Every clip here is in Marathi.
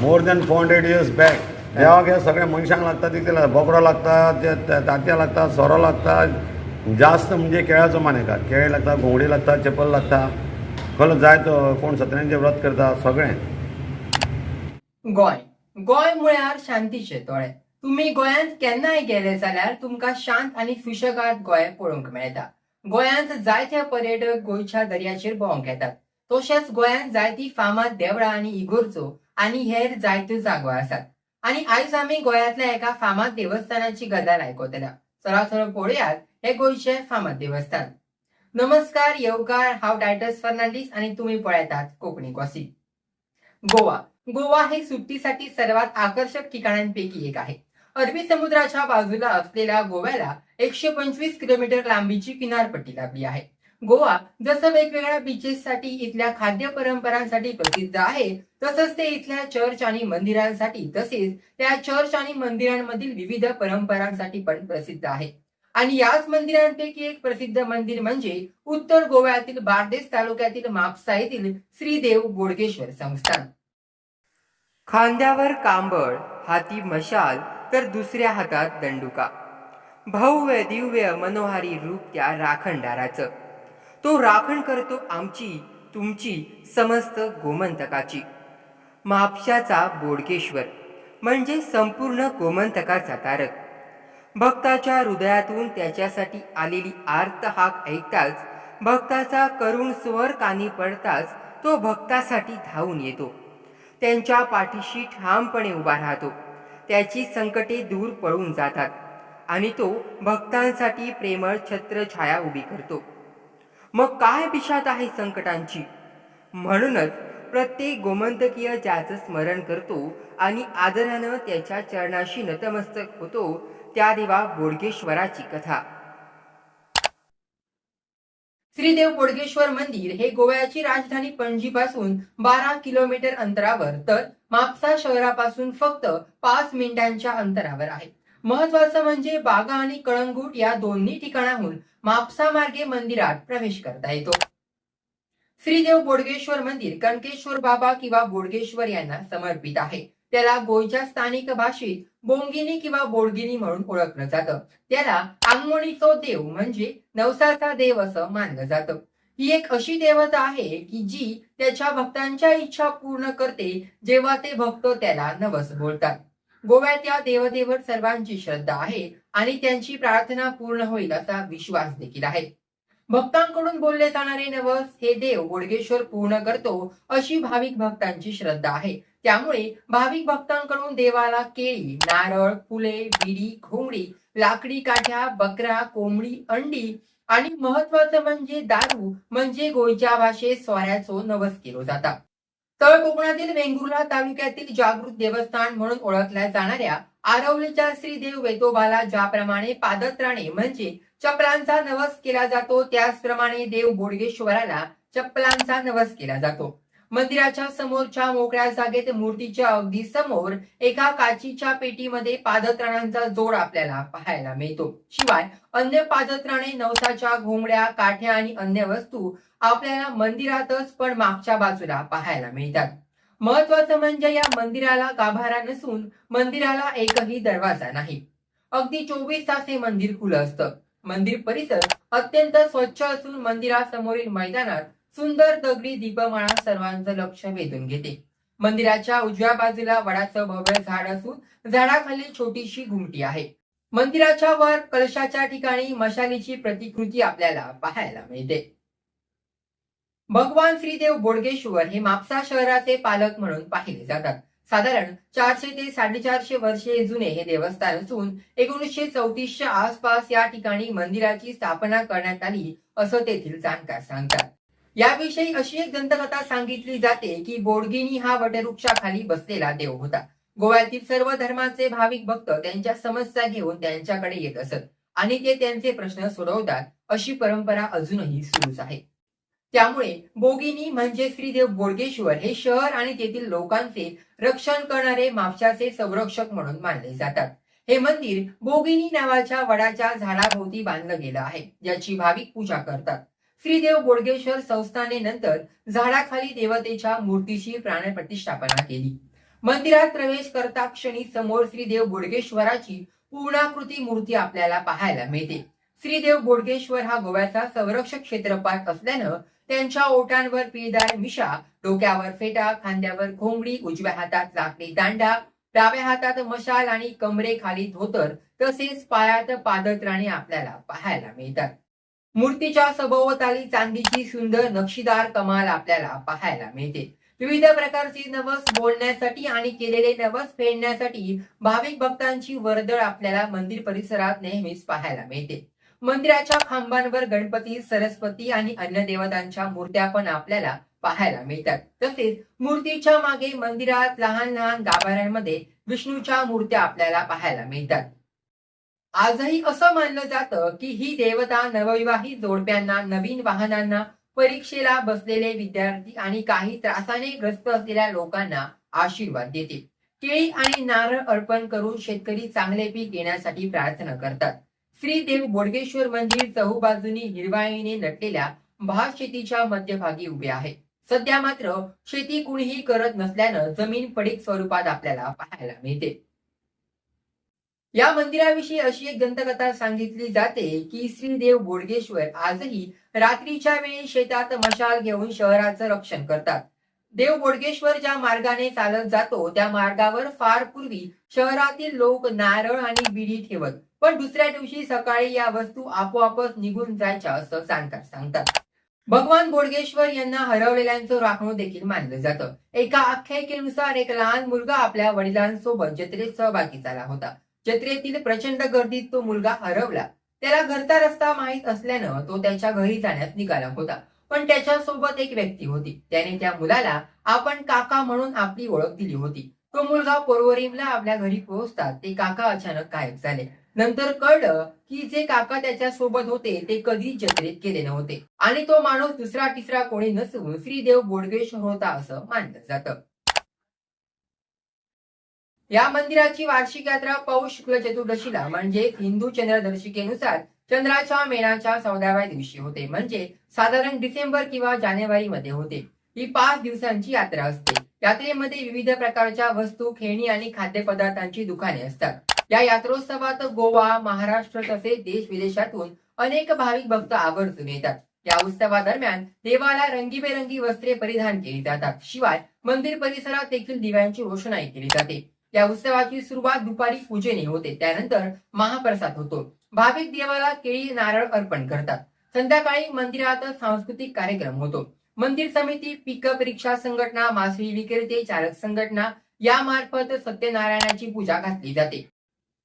More than four hundred years back देवाक हे सगळ्या मनशांक लागता ते केला बोकडो लागता तांतयां लागता सोरो लागता जास्त म्हणजे केळ्याचो मानेकार केळी लागता घोंगडी लागता चप्पल लागता जाय तो कोण सत्र्यांचें व्रत करता सगळें. गोंय. गोंय म्हळ्यार शांतीचे तोळे तुम्ही गोंयांत केन्नाय गेले जाल्यार तुमकां शांत आनी सुशेगाद गोंय पळोवंक मेळटा. गोंयांत जायते पर्यटक गोंयच्या दर्याचेर भोंवंक येतात तशेंच गोंयांत जायतीं फामाद देवळां आनी इगोर्जो आणि हेर जायत्यो जागो आसात आणि आयज आम्ही गोयातल्या एका फामाद देवस्थानाची गजाल आयकतल्या चला चलो पळोवयात हे गोंयचे फामाद देवस्थान. नमस्कार येवकार. हांव टायटस फर्नांडीस आणि तुम्ही पळयतात कोकणी गॉसिप गोवा. गोवा हे सुट्टीसाठी सर्वात आकर्षक ठिकाणांपैकी एक आहे. अरबी समुद्राच्या बाजूला असलेल्या गोव्याला एकशे पंचवीस किलोमीटर लांबीची किनारपट्टी लाभली आहे. गोवा जसं वेगवेगळ्या बीचेससाठी इथल्या खाद्य परंपरांसाठी प्रसिद्ध आहे तसंच ते इथल्या चर्च आणि मंदिरांसाठी तसेच त्या चर्च आणि मंदिरांमधील विविध परंपरांसाठी पण प्रसिद्ध आहे. आणि याच मंदिरांपैकी एक प्रसिद्ध मंदिर म्हणजे उत्तर गोव्यातील बारदेस तालुक्यातील मापसा येथील श्रीदेव बोडगेश्वर संस्थान. खांद्यावर कांबळ हाती मशाल तर दुसऱ्या हातात दंडुका. भव्य दिव्य मनोहारी रूप त्या राखणदाराचं. तो राखण करतो आमची तुमची समस्त गोमंतकाची. म्हापशाचा बोडकेश्वर म्हणजे संपूर्ण गोमंतकाचा तारक. भक्ताच्या हृदयातून त्याच्यासाठी आलेली आर्त हाक ऐकताच भक्ताचा करुण स्वर कानी पडताच तो भक्तासाठी धावून येतो. त्यांच्या पाठीशी ठामपणे उभा राहतो. त्याची संकटे दूर पळून जातात आणि तो भक्तांसाठी प्रेमळ छत्र छाया उभी करतो. मग काय पिशात आहे संकटांची? म्हणूनच प्रत्येक गोमंतकीय ज्याचं स्मरण करतो आणि आदरानं त्याच्या चरणाशी नतमस्तक होतो त्या देवा बोडगेश्वराची कथा. श्रीदेव बोडगेश्वर मंदिर हे गोव्याची राजधानी पणजीपासून बारा किलोमीटर अंतरावर तर मापसा शहरापासून फक्त पाच मिनिटांच्या अंतरावर आहे. महत्वाचं म्हणजे बागा आणि कळंगूट या दोन्ही ठिकाणाहून मार्गे मंदिरात प्रवेश करता येतो. श्रीदेव बोडगेश्वर मंदिर कणकेश्वर बाबा किंवा बोडगेश्वर यांना समर्पित आहे. त्याला गोयच्या स्थानिक भाषेत बोंगिनी किंवा बोडगिनी म्हणून ओळखलं जातं. त्याला आंगमोणीचो देव म्हणजे नवसाचा देव असं मानलं जातं. ही एक अशी देवता आहे की जी त्याच्या भक्तांच्या इच्छा पूर्ण करते जेव्हा ते भक्त त्याला नवस बोलतात. गोव्यात या देवदेवर सर्वांची श्रद्धा आहे आणि त्यांची प्रार्थना पूर्ण होईल असा विश्वास देखील आहे. भक्तांकडून बोलले जाणारे नवस हे देव गोडगेश्वर पूर्ण करतो अशी भाविक भक्तांची श्रद्धा आहे. त्यामुळे भाविक भक्तांकडून देवाला केळी नारळ फुले बिडी घोंगडी लाकडी काठ्या बकरा कोंबडी अंडी आणि महत्वाचं म्हणजे दारू म्हणजे गोयच्या भाषेत स्वाऱ्याचो नवस केलो जातात तळ कोकणातील वेंगुर्ला तालुक्यातील जागृत देवस्थान म्हणून ओळखल्या जाणाऱ्या आरवलीच्या श्रीदेव वेतोबाला ज्याप्रमाणे पादत्राणे म्हणजे चपलांचा नवस केला जातो त्याचप्रमाणे देव बोडगेश्वराला चपलांचा नवस केला जातो. मंदिराच्या समोरच्या मोकळ्या जागेत मूर्तीच्या अगदी समोर एका काचीच्या पेटीमध्ये पादत्राणांचा जोड आपल्याला पाहायला मिळतो. शिवाय अन्य पादत्राणे नवसाच्या घोंगड्या काठ्या आणि अन्य वस्तू आपल्याला मंदिरातच पण मागच्या बाजूला पाहायला मिळतात. महत्वाचं म्हणजे या मंदिराला गाभारा नसून मंदिराला एकही दरवाजा नाही. अगदी चोवीस तास हे मंदिर खुलं असतं. मंदिर परिसर अत्यंत स्वच्छ असून मंदिरासमोरील मैदानात सुंदर दगडी दीपमाळा सर्वांचं लक्ष वेधून घेते. मंदिराच्या उजव्या बाजूला वडाचं भव्य झाड असून झाडाखाली छोटीशी घुमटी आहे. मंदिराच्या वर कलशाच्या ठिकाणी मशालीची प्रतिकृती आपल्याला पाहायला मिळते. भगवान श्रीदेव बोडगेश्वर हे मापसा शहराचे पालक म्हणून पाहिले जातात. साधारण चारशे ते साडेचारशे वर्षे जुने हे देवस्थान असून एकोणीसशे चौतीसच्या आसपास या ठिकाणी मंदिराची स्थापना करण्यात आली असं तेथील जाणकार सांगतात. याविषयी अशी एक दंतकथा सांगितली जाते की बोडगिनी हा वटवृक्षाखाली बसलेला देव होता. गोव्यातील सर्व धर्माचे भाविक भक्त त्यांच्या समस्या घेऊन त्यांच्याकडे येत असत आणि ते त्यांचे प्रश्न सोडवतात अशी परंपरा अजूनही सुरूच आहे. त्यामुळे बोगिनी म्हणजे श्रीदेव बोडगेश्वर हे शहर आणि तेथील लोकांचे रक्षण करणारे मापशाचे संरक्षक म्हणून मानले जातात. हे मंदिर बोगिनी नावाच्या वडाच्या झाडाभोवती बांधलं गेलं आहे ज्याची भाविक पूजा करतात. श्रीदेव बोडगेश्वर संस्थाने नंतर झाडाखाली देवतेच्या मूर्तीची प्राणप्रतिष्ठापना केली. मंदिरात प्रवेश करता क्षणी समोर श्रीदेव बोडगेश्वराची पूर्णाकृती मूर्ती आपल्याला पाहायला मिळते. श्रीदेव बोडगेश्वर हा गोव्याचा संरक्षक क्षेत्रपाट असल्यानं त्यांच्या ओटांवर पिळदार मिशा डोक्यावर फेटा खांद्यावर घोंगडी उजव्या हातात लाकडी दांडा डाव्या हातात मशाल आणि कमरेखाली धोतर तसेच पायात पादत्राणे आपल्याला पाहायला मिळतात. मूर्तीच्या सभोवताली चांदीची सुंदर नक्षीदार कमाल आपल्याला पाहायला मिळते. विविध प्रकारची नवस बोलण्यासाठी आणि केलेले नवस फेडण्यासाठी भाविक भक्तांची वर्दळ आपल्याला मंदिर परिसरात नेहमीच पाहायला मिळते. मंदिराच्या खांबांवर गणपती सरस्वती आणि अन्य देवतांच्या मूर्त्या पण आपल्याला पाहायला मिळतात. तसेच मूर्तीच्या मागे मंदिरात लहान लहान गाभाऱ्यांमध्ये विष्णूच्या मूर्त्या आपल्याला पाहायला मिळतात. आजही असं मानलं जातं की ही देवता नवविवाहित जोडप्यांना नवीन वाहनांना परीक्षेला बसलेले विद्यार्थी आणि काही त्रासाने ग्रस्त असलेल्या लोकांना आशीर्वाद देते केळी आणि नारळ अर्पण करून शेतकरी चांगले पीक येण्यासाठी प्रार्थना करतात. श्री देव बोडगेश्वर मंदिर चहूबाजूनी हिरवाईने नटलेल्या भात शेतीच्या मध्यभागी उभे आहे. सध्या मात्र शेती कुणीही करत नसल्यानं जमीन पडीक स्वरूपात आपल्याला पाहायला मिळते. या मंदिराविषयी अशी एक दंतकथा सांगितली जाते की श्रीदेव बोडगेश्वर आजही रात्रीच्या वेळी शेतात मशाल घेऊन शहराचं रक्षण करतात. देव बोडगेश्वर ज्या मार्गाने चालत जातो त्या मार्गावर फार पूर्वी शहरातील लोक नारळ आणि बिडी ठेवत पण दुसऱ्या दिवशी सकाळी या वस्तू आपोआपच निघून जायच्या असं जाणकार सांगतात. भगवान बोडगेश्वर यांना हरवलेल्यांचं राखणं देखील मानलं जातं. एका आख्यायिकेनुसार एक लहान मुलगा आपल्या वडिलांसोबत जत्रेत सहभागी झाला होता. जत्रेतील प्रचंड गर्दीत तो मुलगा हरवला. त्याला घरचा रस्ता माहीत असल्यानं तो त्याच्या घरी जाण्यास निघाला होता. पण त्याच्या सोबत एक व्यक्ती होती. त्याने त्या मुलाला आपण काका म्हणून आपली ओळख दिली होती. तो मुलगा पोरवरीमला आपल्या घरी पोहोचतात ते काका अचानक गायब झाले. नंतर कळलं की जे काका त्याच्या सोबत होते ते कधी जत्रेत गेले नव्हते. आणि तो माणूस दुसरा तिसरा कोणी नसून श्रीदेव बोडगेश्वर होता असं मानलं जातं. या मंदिराची वार्षिक यात्रा पौष शुक्ल चतुर्दशीला म्हणजे हिंदू चंद्रदर्शिकेनुसार चंद्राच्या मेणाच्या चौदाव्या दिवशी होते. म्हणजे साधारण डिसेंबर किंवा जानेवारी मध्ये होते. ही पाच दिवसांची यात्रा असते. यात्रेमध्ये विविध प्रकारच्या वस्तू खेळणी आणि खाद्यपदार्थांची दुकाने असतात. या यात्रोत्सवात गोवा महाराष्ट्र तसेच देश विदेशातून अनेक भाविक भक्त आवर्जून येतात. या उत्सवादरम्यान देवाला रंगीबेरंगी वस्त्रे परिधान केली जातात. शिवाय मंदिर परिसरात देखील दिव्यांची रोषणाई केली जाते. त्या उत्सवाची सुरुवात दुपारी पूजेने होते. त्यानंतर महाप्रसाद होतो. भाविक देवाला केळी नारळ अर्पण करतात. संध्याकाळी मंदिरात सांस्कृतिक कार्यक्रम होतो. मंदिर समिती पिकअप रिक्षा संघटना मासळी विक्रेते चालक संघटना यामार्फत सत्यनारायणाची पूजा घातली जाते.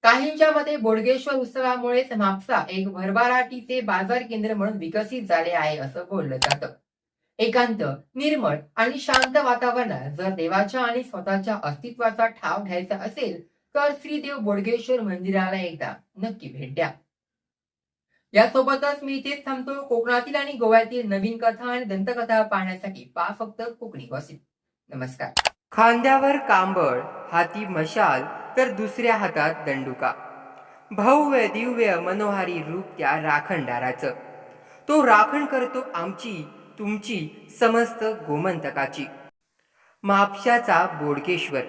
काहींच्या मते बोडगेश्वर उत्सवामुळे म्हापसा एक भरभराटीचे बाजार केंद्र म्हणून विकसित झाले आहे असं बोललं जातं. एकांत निर्मळ आणि शांत वातावरणात जर देवाच्या आणि स्वतःच्या अस्तित्वाचा ठाव घ्यायचा असेल तर श्रीदेव बोडगेश्वर मंदिराला एकदा नक्की भेट द्या. यासोबतच मी इथेच थांबतो. कोकणातील आणि गोव्यातील नवीन कथा आणि दंतकथा पाहण्यासाठी पा फक्त कोकणी वसित नमस्कार. खांद्यावर कांबळ हाती मशाल तर दुसऱ्या हातात दंडुका. भव्य दिव्य मनोहारी रूप त्या राखणदाराचं. तो राखण करतो आमची तुमची समस्त गोमंतकाची. म्हापशाचा बोडकेश्वर.